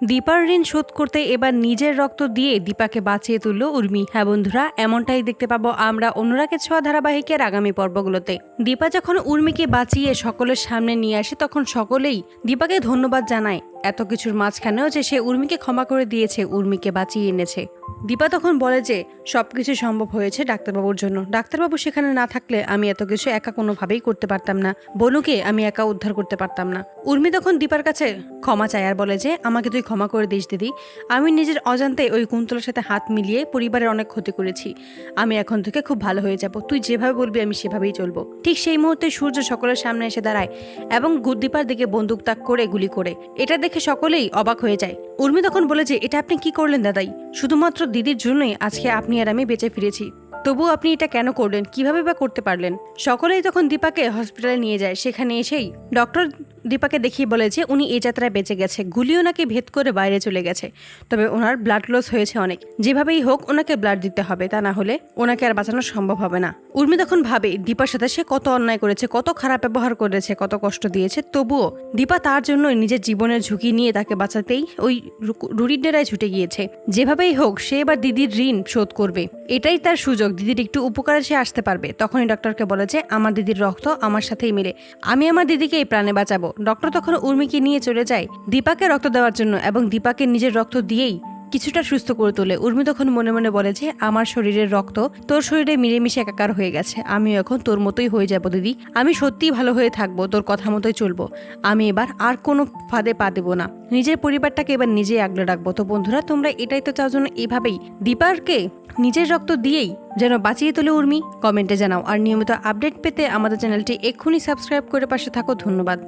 দীপার ঋণ শোধ করতে এবার নিজের রক্ত দিয়ে দীপাকে বাঁচিয়ে তুলল উর্মি। হ্যাঁ বন্ধুরা, এমনটাই দেখতে পাবো আমরা অনুরাগের ছোঁয়া ধারাবাহিকের আগামী পর্বগুলোতে। দীপা যখন উর্মিকে বাঁচিয়ে সকলের সামনে নিয়ে আসে, তখন সকলেই দীপাকে ধন্যবাদ জানায়। এত কিছুর মাঝখানেও যে সে উর্মিকে ক্ষমা করে দিয়েছে, উর্মিকে বাঁচিয়ে এনেছে। দীপা তখন বলে যে, সবকিছু সম্ভব হয়েছে ডাক্তারবাবুর জন্য। ডাক্তারবাবু সেখানে না থাকলে আমি এত কিছু একা কোনোভাবেই করতে পারতাম না। বনুকে আমি একা উদ্ধার করতে পারতাম না। উর্মি তখন দীপার কাছে ক্ষমা চায় আর বলে যে, আমাকে তুই ক্ষমা করে দিস, দিদি। আমি নিজের অজান্তে ওই কুন্তলার সাথে হাত মিলিয়ে পরিবারের অনেক ক্ষতি করেছি। আমি এখন থেকে খুব ভালো হয়ে যাব। তুই যেভাবে বলবি আমি সেভাবেই চলবো। ঠিক সেই মুহূর্তে সূর্য সকলের সামনে এসে দাঁড়ায় এবং গুদ্দীপার দিকে বন্দুক তাক করে গুলি করে। এটা দেখে সকলেই অবাক হয়ে যায়। উর্মি তখন বলে যে, এটা আপনি কি করলেন দাদাই? শুধুমাত্র দিদির জন্যই আজকে আপনি আর আমি বেঁচে ফিরেছি। তবুও আপনি এটা কেন করলেন? কীভাবে বা করতে পারলেন? সকলেই তখন দীপাকে হসপিটালে নিয়ে যায়। সেখানে এসেই ডক্টর দীপাকে দেখিয়ে বলে যে, উনি এই যাত্রায় বেঁচে গেছে। গুলিও নাকি ভেদ করে বাইরে চলে গেছে। তবে ওনার ব্লাড লস হয়েছে অনেক। যেভাবেই হোক, ওনাকে ব্লাড দিতে হবে। তা না হলে ওনাকে আর বাঁচানো সম্ভব হবে না। উর্মি তখন ভাবে, দীপার সাথে সে কত অন্যায় করেছে, কত খারাপ ব্যবহার করেছে, কত কষ্ট দিয়েছে, তবুও দীপা তার জন্যই নিজের জীবনের ঝুঁকি নিয়ে তাকে বাঁচাতেই ওই রু- রুটির ডেরায় ছুটে গিয়েছে। যেভাবেই হোক, সে এবার দিদির ঋণ শোধ করবে। এটাই তার সুযোগ, দিদির একটু উপকারে সে আসতে পারবে। তখনই ডক্টরকে বলে যে, আমার দিদির রক্ত আমার সাথেই মিলে। আমি আমার দিদিকে এই প্রাণে বাঁচাবো। ডক্টর তখন উর্মিকে নিয়ে চলে যায় দীপাকে রক্ত দেওয়ার জন্য এবং দীপাকে নিজের রক্ত দিয়েই কিছুটা সুস্থ করে তোলে। উর্মি তখন মনে মনে বলে যে, আমার শরীরের রক্ত তোর শরীরে মিলেমিশে একাকার হয়ে গেছে। আমিও এখন তোর মতোই হয়ে যাব, দিদি। আমি সত্যিই ভালো হয়ে থাকব, তোর কথা মতোই চলবো। আমি এবার আর কোনো ফাঁদে পা দেবো না। নিজের পরিবারটাকে এবার নিজেই আগলে রাখব। তো বন্ধুরা, তোমরা এটাই তো চাও জন্য এভাবেই দীপারকে নিজের রক্ত দিয়েই যেন বাঁচিয়ে তোলে উর্মি। কমেন্টে জানাও। আর নিয়মিত আপডেট পেতে আমাদের চ্যানেলটি এক্ষুনি সাবস্ক্রাইব করে পাশে থাকো। ধন্যবাদ।